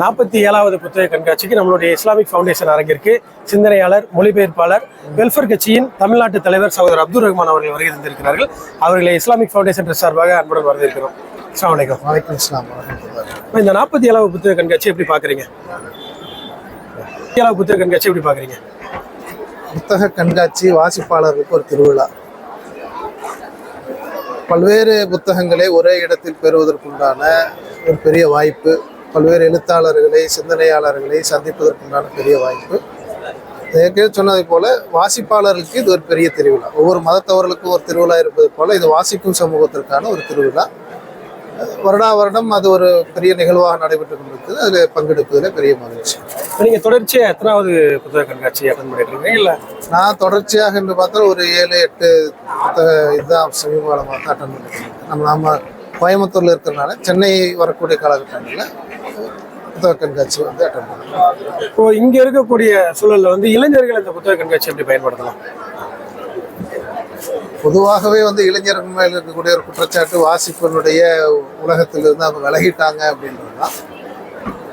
நாற்பத்தி ஏழாவது புத்தக கண்காட்சிக்கு நம்மளுடைய இஸ்லாமிக் ஃபவுண்டேஷன் அரங்கிற்கு சிந்தனையாளர் மொழிபெயர்ப்பாளர் வெல்ஃபேர் கட்சியின் தமிழ்நாட்டு தலைவர் சகோதரர் அப்துல் ரஹ்மான் அவர்கள் வருகை தந்திருக்கிறார்கள். அவர்களை இஸ்லாமிக் ஃபவுண்டேஷன் சார்பாக அன்புடன் வரவேற்கிறோம். அஸ்ஸலாமு அலைக்கும். வலைக்கம் இஸ்லாம் இந்த நாற்பத்தி ஏழாவது புத்தக கண்காட்சி எப்படி பார்க்குறீங்க? ஏழாவது புத்தக கண்காட்சி எப்படி பார்க்குறீங்க? புத்தக கண்காட்சி வாசிப்பாளர்களுக்கு ஒரு திருவிழா. பல்வேறு புத்தகங்களை ஒரே இடத்தில் பெறுவதற்குண்டான ஒரு பெரிய வாய்ப்பு பல்வேறு எழுத்தாளர்களை சிந்தனையாளர்களை சந்திப்பதற்குண்டான பெரிய வாய்ப்பு. ஏற்கனவே சொன்னதை போல வாசிப்பாளர்களுக்கு இது ஒரு பெரிய திருவிழா. ஒவ்வொரு மதத்தவர்களுக்கும் ஒரு திருவிழா இருப்பது போல இது வாசிக்கும் சமூகத்திற்கான ஒரு திருவிழா. வருடா வருடம் அது ஒரு பெரிய நிகழ்வாக நடைபெற்று கொண்டிருக்குது. அதில் பங்கெடுப்பதில் பெரிய மகிழ்ச்சி. இப்ப நீங்க தொடர்ச்சியா எத்தனாவது புத்தக கண்காட்சி அட்டன் பண்ணிட்டு இல்ல நான் தொடர்ச்சியாக என்று பார்த்தால் ஒரு ஏழு எட்டு புத்தக இதுதான் சமீப காலமாக தான் அட்டன் பண்ணிருக்கேன். நம்ம நாம கோயம்புத்தூர்ல இருக்கிறனால சென்னை வரக்கூடிய காலகட்டங்களில் புத்தக கண்காட்சி வந்து அட்டன் பண்ணுறேன் இப்போ இங்க இருக்கக்கூடிய சூழல்ல வந்து இளைஞர்கள் இந்த புத்தக கண்காட்சி எப்படி பயன்படுத்தலாம்? பொதுவாகவே வந்து இளைஞர்கள் மேல் இருக்கக்கூடிய ஒரு குற்றச்சாட்டு வாசிப்பினுடைய உலகத்திலிருந்து அவங்க விலகிட்டாங்க அப்படின்றது தான்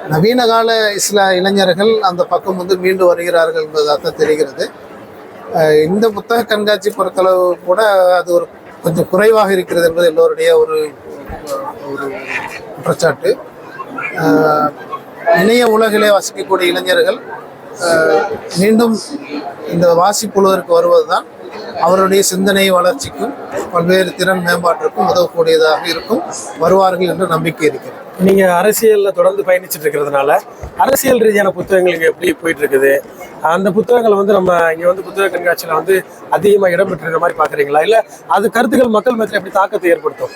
நவீன கால இஸ்லா இளைஞர்கள் அந்த பக்கம் வந்து மீண்டு வருகிறார்கள் என்பதாக தான் தெரிகிறது இந்த புத்தக கண்காட்சி பொறுத்தளவு கூட அது ஒரு கொஞ்சம் குறைவாக இருக்கிறது என்பது எல்லோருடைய ஒரு ஒரு குற்றச்சாட்டு. இணைய உலகிலே வசிக்கக்கூடிய இளைஞர்கள் மீண்டும் இந்த வாசிப்புழுவதற்கு வருவதுதான் அவருடைய சிந்தனை வளர்ச்சிக்கும் பல்வேறு திறன் மேம்பாட்டிற்கும் உதவக்கூடியதாக இருக்கும். வருவார்கள் என்ற நம்பிக்கை இருக்கிறது. நீங்க அரசியல்ல தொடர்ந்து பயணிச்சுட்டு இருக்கிறதுனால அரசியல் ரீதியான புத்தகங்கள் இங்க எப்படி போயிட்டு இருக்குது அந்த புத்தகங்கள் வந்து நம்ம இங்க வந்து புத்தக கண்காட்சியில வந்து அதிகமா இடம்பெற்றிருக்கிற மாதிரி பாக்குறீங்களா இல்ல அது கருத்துக்கள் மக்கள் மத்தியில் எப்படி தாக்கத்தை ஏற்படுத்தும்?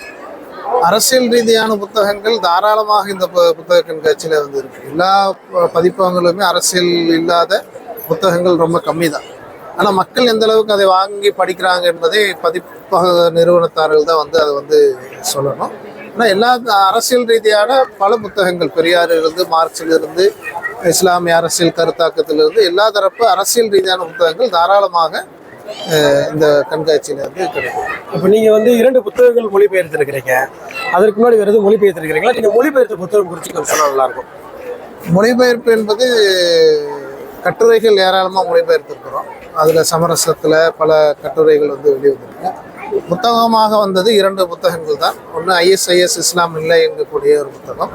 அரசியல் ரீதியான புத்தகங்கள் தாராளமாக இந்த புத்தக கண்காட்சியில் வந்து இருக்கு. எல்லா பதிப்பகங்களுமே அரசியல் இல்லாத புத்தகங்கள் ரொம்ப கம்மி தான் ஆனால் மக்கள் எந்த அளவுக்கு அதை வாங்கி படிக்கிறாங்க என்பதை பதிப்பக நிறுவனத்தார்கள் தான் வந்து அதை வந்து சொல்லணும். ஆனால் எல்லா அரசியல் ரீதியான பல புத்தகங்கள் பெரியாரிலிருந்து மார்க்சிலிருந்து இஸ்லாமிய அரசியல் கருத்தாக்கத்திலிருந்து எல்லா தரப்பு அரசியல் ரீதியான புத்தகங்கள் தாராளமாக இந்த கண்காட்சியில் வந்து கிடைக்கும். இப்போ நீங்க வந்து இரண்டு புத்தகங்கள் மொழிபெயர்த்திருக்கிறீங்க. அதற்கு முன்னாடி வேற எதுவும் மொழிபெயர்த்திருக்கிறீங்களா? நீங்க மொழிபெயர்த்த புத்தகம் குறித்து கொஞ்சம் சொன்னா நல்லா இருக்கும் மொழிபெயர்ப்பு என்பது கட்டுரைகள் ஏராளமாக மொழிபெயர்த்திருக்கிறோம். அதில் சமரசத்தில் பல கட்டுரைகள் வந்து வெளிவந்திருக்கு புத்தகமாக வந்தது இரண்டு புத்தகங்கள் தான். ஒன்று ஐஎஸ்ஐஎஸ் இஸ்லாம் இல்லை என்கக்கூடிய ஒரு புத்தகம்.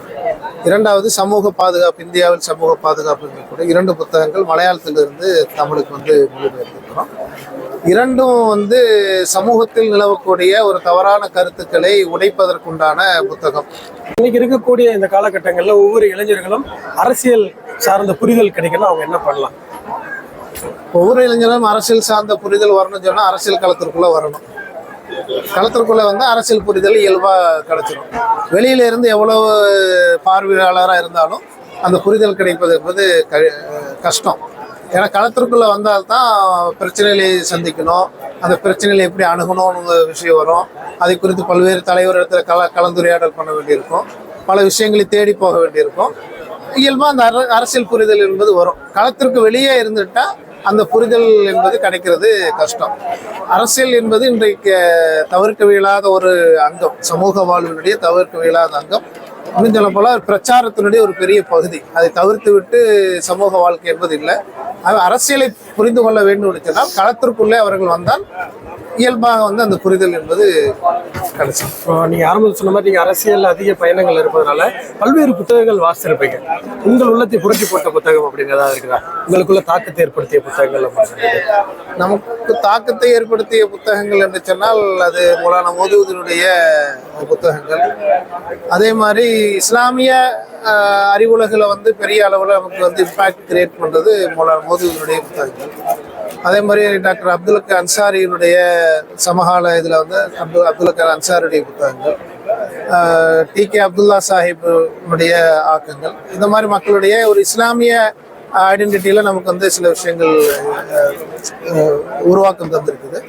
இரண்டாவது சமூக பாதுகாப்பு இந்தியாவில் சமூக பாதுகாப்பு என்கக்கூடிய இரண்டு புத்தகங்கள் மலையாளத்திலிருந்து தமிழுக்கு வந்து மொழிபெயர்த்திருக்கிறோம் இரண்டும் வந்து சமூகத்தில் நிலவக்கூடிய ஒரு தவறான கருத்துக்களை உடைப்பதற்குண்டான புத்தகம். இன்னைக்கு இருக்கக்கூடிய இந்த காலகட்டங்களில் ஒவ்வொரு இளைஞர்களும் அரசியல் சார்ந்த புரிதல் கிடைக்கணும் அவங்க என்ன பண்ணலாம்? ஒவ்வொரு இளைஞரும் அரசியல் சார்ந்த புரிதல் வரணும்னு சொன்னால் அரசியல் களத்திற்குள்ளே வரணும். களத்திற்குள்ளே வந்து அரசியல் புரிதல் இயல்பாக கிடைச்சிடும் வெளியில இருந்து எவ்வளவு பார்வையாளராக இருந்தாலும் அந்த புரிதல் கிடைப்பது என்பது க- கஷ்டம். ஏன்னா களத்திற்குள்ளே வந்தால்தான் பிரச்சனைகளை சந்திக்கணும். அந்த பிரச்சனைகளை எப்படி அணுகணும்னு விஷயம் வரும். அதை குறித்து பல்வேறு தலைவர் இடத்துல கல கலந்துரையாடல் பண்ண வேண்டியிருக்கும். பல விஷயங்களை தேடி போக வேண்டியிருக்கும். இயல்பாக அந்த அர- அரசியல் புரிதல் என்பது வரும். களத்திற்கு வெளியே இருந்துட்டால் அந்த புரிதல் என்பது கிடைக்கிறது கஷ்டம். அரசியல் என்பது இன்றைக்கு தவிர்க்க இயலாத ஒரு அங்கம். சமூக வாழ்வினுடைய தவிர்க்க இயலாத அங்கம். இன்னும் சொல்ல போல பிரச்சாரத்தினுடைய ஒரு பெரிய பகுதி. அதை தவிர்த்து விட்டு சமூக வாழ்க்கை என்பது இல்லை. அது அரசியலை புரிந்து கொள்ள வேண்டும் என்று சொன்னால் களத்திற்குள்ளே அவர்கள் வந்தால் இயல்பாக வந்து அந்த புரிதல் என்பது கிடைச்சிடும் இப்போ நீங்க ஆரம்பத்தில் சொன்ன மாதிரி நீங்க அரசியல் அதிக பயணங்கள் இருப்பதனால பல்வேறு புத்தகங்கள் வாசிச்சிருப்பீங்க உங்கள் உள்ளத்தை புரட்டி போட்ட புத்தகம் அப்படின்னு ஏதாவது இருக்குதா? உங்களுக்குள்ள தாக்கத்தை ஏற்படுத்திய புத்தகங்கள் அப்படின்னு நமக்கு தாக்கத்தை ஏற்படுத்திய புத்தகங்கள் என்று சொன்னால் அது மௌலானா மோதுவதனுடைய புத்தகங்கள். அதே மாதிரி இஸ்லாமிய அறிவுலகில் வந்து பெரிய அளவில் நமக்கு வந்து இம்பாக்ட் கிரியேட் பண்ணுறது மௌலானா மோதுவதனுடைய புத்தகங்கள். அதே மாதிரி டாக்டர் அப்துல் அன்சாரியினுடைய சமகால இதில் வந்து அப்துல் அப்துல் கலாம் அன்சாரியுடைய புத்தகங்கள் டி கே அப்துல்லா சாஹிப்புடைய ஆக்கங்கள். இந்த மாதிரி மக்களுடைய ஒரு இஸ்லாமிய ஐடென்டிட்டியில் நமக்கு வந்து சில விஷயங்கள் உருவாக்கம் தந்திருக்குது.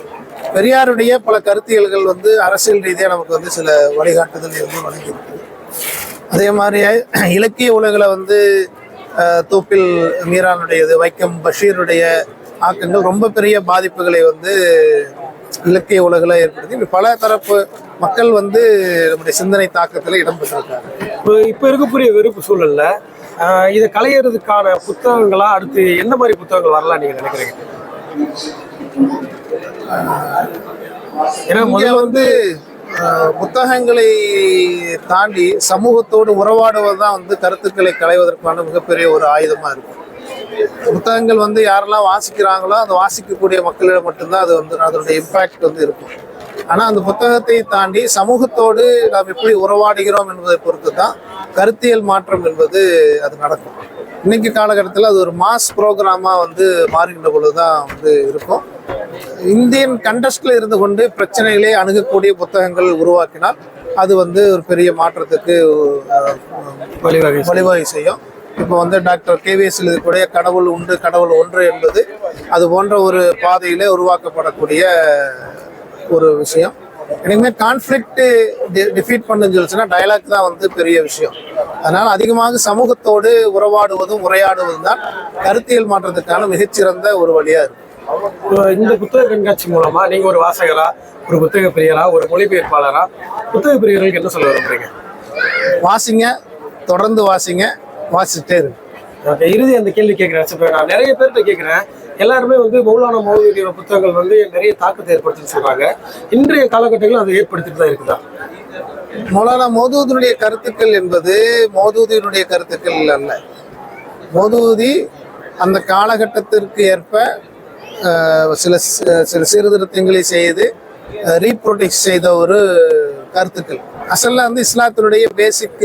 பெரியாருடைய பல கருத்தியல்கள் வந்து அரசியல் ரீதியாக நமக்கு வந்து சில வழிகாட்டுதல் வந்து வழங்கியிருக்கு. அதே மாதிரி இலக்கிய உலகில் வந்து தோப்பில் தூப்பில் மீரானுடையது வைக்கம் பஷீருடைய ஆக்கங்கள் ரொம்ப பெரிய பாதிப்புகளை வந்து இலக்கிய உலகில் ஏற்படுத்தி பல தரப்பு மக்கள் வந்து நம்முடைய சிந்தனை தாக்கத்தில் இடம்பெற்றிருக்காங்க இப்போ இப்போ இருக்கக்கூடிய வெறுப்பு சூழல்ல இதை களையிறதுக்கான புத்தகங்களா அடுத்து எந்த மாதிரி புத்தகங்கள் வரலாம் நீங்க நினைக்கிறீங்க? ஏன்னா முதல்ல வந்து புத்தகங்களை தாண்டி சமூகத்தோடு உறவாடுவது தான் வந்து கருத்துக்களை களைவதற்கான மிகப்பெரிய ஒரு ஆயுதமா இருக்கும் புத்தகங்கள் வந்து யாரெல்லாம் வாசிக்கிறாங்களோ அந்த வாசிக்கக்கூடிய மக்களிடம் மட்டும்தான் அது வந்து அதனுடைய இம்பாக்ட் வந்து இருக்கும். ஆனா அந்த புத்தகத்தை தாண்டி சமூகத்தோடு நாம் எப்படி உறவாடுகிறோம் என்பதை பொறுத்து தான் கருத்தியல் மாற்றம் என்பது அது நடக்கும். இன்னைக்கு காலகட்டத்தில் அது ஒரு மாஸ் ப்ரோக்ராமா வந்து மாறுகின்ற பொழுதுதான் வந்து இருக்கும். இந்தியன் கண்டஸ்ட்ல இருந்து கொண்டு பிரச்சனைகளை அணுகக்கூடிய புத்தகங்கள் உருவாக்கினால் அது வந்து ஒரு பெரிய மாற்றத்துக்கு வழிவகை. வழிவகை செய்யும். இப்போ வந்து டாக்டர் கேவிஎஸ் எழுதக்கூடிய கடவுள் உண்டு கடவுள் ஒன்று என்பது அது போன்ற ஒரு பாதையிலே உருவாக்கப்படக்கூடிய ஒரு விஷயம். எனக்குமே கான்ஃப்ளிக்ட் டிஃபீட் பண்ணுன்னு சொல்லிச்சுன்னா டயலாக் தான் வந்து பெரிய விஷயம். அதனால அதிகமாக சமூகத்தோடு உறவாடுவதும் உரையாடுவதும் தான் கருத்தியல் மாற்றத்துக்கான மிகச்சிறந்த ஒரு வழியா இருக்கு. இந்த புத்தக கண்காட்சி மூலமா நீங்க ஒரு வாசகரா ஒரு புத்தக பிரியரா ஒரு மொழிபெயர்ப்பாளரா புத்தக பிரியர்களுக்கு என்ன சொல்ல விரும்புறீங்க? வாசிங்க தொடர்ந்து வாசிங்க. வாசிச்சுட்டே இருக்கு. ஓகே இறுதி அந்த கேள்வி கேட்குறேன் இப்போ நான் நிறைய பேர்கிட்ட கேட்குறேன் எல்லாருமே வந்து மௌலானா மௌலியுடைய புத்தகங்கள் வந்து நிறைய தாக்கத்தை ஏற்படுத்துன்னு சொல்றாங்க. இன்றைய காலகட்டங்களில் அது ஏற்படுத்திட்டு தான் இருக்குதா? மௌலானா மோதூதினுடைய கருத்துக்கள் என்பது மோதூதியினுடைய கருத்துக்கள் அல்ல. மோதூதி அந்த காலகட்டத்திற்கு ஏற்ப சில சில சீர்திருத்தங்களை செய்து ரீப்ரொடெக்ட் செய்த ஒரு கருத்துக்கள். அசல்ல வந்து இஸ்லாத்தினுடைய பேசிக்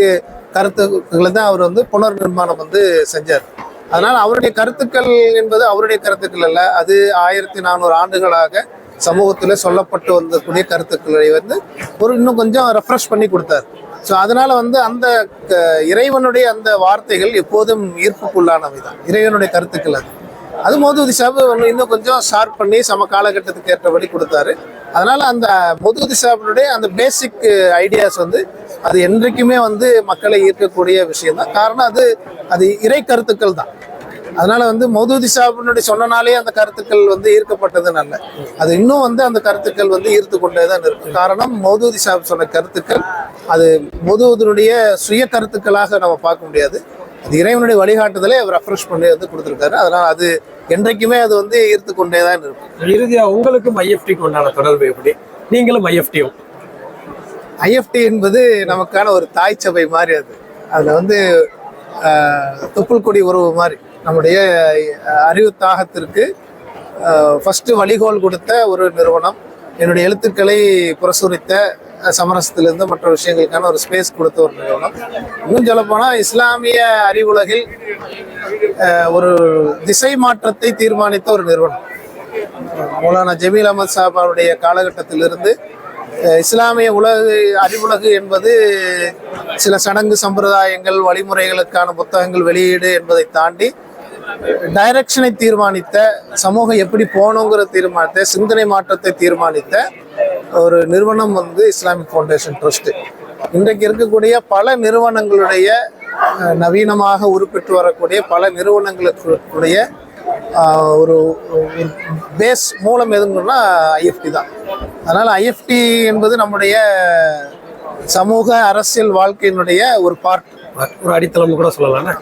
கருத்துக்களை தான் அவர் வந்து புனர் நிர்மாணம் வந்து செஞ்சார். அதனால் அவருடைய கருத்துக்கள் என்பது அவருடைய கருத்துக்கள் அல்ல. அது ஆயிரத்தி நானூறு ஆண்டுகளாக சமூகத்தில் சொல்லப்பட்டு வந்தக்கூடிய கருத்துக்களை வந்து ஒரு இன்னும் கொஞ்சம் ரெஃப்ரெஷ் பண்ணி கொடுத்தார். ஸோ அதனால் வந்து அந்த க- இறைவனுடைய அந்த வார்த்தைகள் எப்போதும் ஈர்ப்புக்குள்ளானவை தான். இறைவனுடைய கருத்துக்கள் அது. அது மோதுவதி சாபு இன்னும் கொஞ்சம் ஷார்ப் பண்ணி சம காலகட்டத்துக்கு ஏற்றபடி கொடுத்தாரு. அதனால் அந்த மோதுவதி சாபினுடைய அந்த பேசிக் ஐடியாஸ் uh, வந்து அது என்றைக்குமே வந்து மக்களை ஈர்க்கக்கூடிய விஷயம் தான் காரணம் அது அது இறை கருத்துக்கள் தான். அதனால வந்து மௌதூதி சாபினுடைய சொன்னனாலே அந்த கருத்துக்கள் வந்து ஈர்க்கப்பட்டது நல்ல அது இன்னும் வந்து அந்த கருத்துக்கள் வந்து ஈர்த்து கொண்டே தான் இருக்கும் காரணம் மௌதூதி சாப் சொன்ன கருத்துக்கள் அது மௌதூதனுடைய சுய கருத்துக்களாக நம்ம பார்க்க முடியாது. அது இறைவனுடைய வழிகாட்டுதலே அவர் ரெஃப்ரெஷ் பண்ணி வந்து கொடுத்துருக்காரு. அதனால அது என்றைக்குமே அது வந்து ஈர்த்து கொண்டே தான் இருக்கும் இறுதியாக உங்களுக்கும் ஐஎஃப்டிக்கு உண்டான தொடர்பு எப்படி? நீங்களும் ஐஎஃப்டியும் ஐஎஃப்டி என்பது நமக்கான ஒரு தாய் சபை மாதிரி அது. அதில் வந்து ஆஹ், தொப்புள் கொடி உறவு மாதிரி. நம்முடைய அஹ், அறிவு தாகத்திற்கு ஃபஸ்ட்டு வழிகோல் கொடுத்த ஒரு நிறுவனம் என்னுடைய எழுத்துக்களை பிரசுரித்த சமரசத்திலிருந்து மற்ற விஷயங்களுக்கான ஒரு ஸ்பேஸ் கொடுத்த ஒரு நிறுவனம். இன்னும் சொல்லப்போனால் இஸ்லாமிய அறிவுலகில் ஒரு திசை மாற்றத்தை தீர்மானித்த ஒரு நிறுவனம். மௌலானா ஜமீல் அகமது சாப் காலகட்டத்திலிருந்து இஸ்லாமிய உலகு அறிவுலகு என்பது சில சடங்கு சம்பிரதாயங்கள் வழிமுறைகளுக்கான புத்தகங்கள் வெளியீடு என்பதை தாண்டி டைரக்ஷனை தீர்மானித்த சமூகம் எப்படி போகணுங்கிற தீர்மானித்த சிந்தனை மாற்றத்தை தீர்மானித்த ஒரு நிறுவனம் வந்து இஸ்லாமிக் ஃபவுண்டேஷன் ட்ரஸ்ட் இன்றைக்கு இருக்கக்கூடிய பல நிறுவனங்களுடைய நவீனமாக உருப்பெற்று வரக்கூடிய பல நிறுவனங்களுக்குடைய ஒரு பேஸ் மூலம் எதுங்கன்னா ஐஎஃப்டி தான். அதனால் ஐஎஃப்டி என்பது நம்முடைய சமூக அரசியல் வாழ்க்கையினுடைய ஒரு பார்ட் ஒரு அடித்தளம்னு கூட சொல்லலாம்னா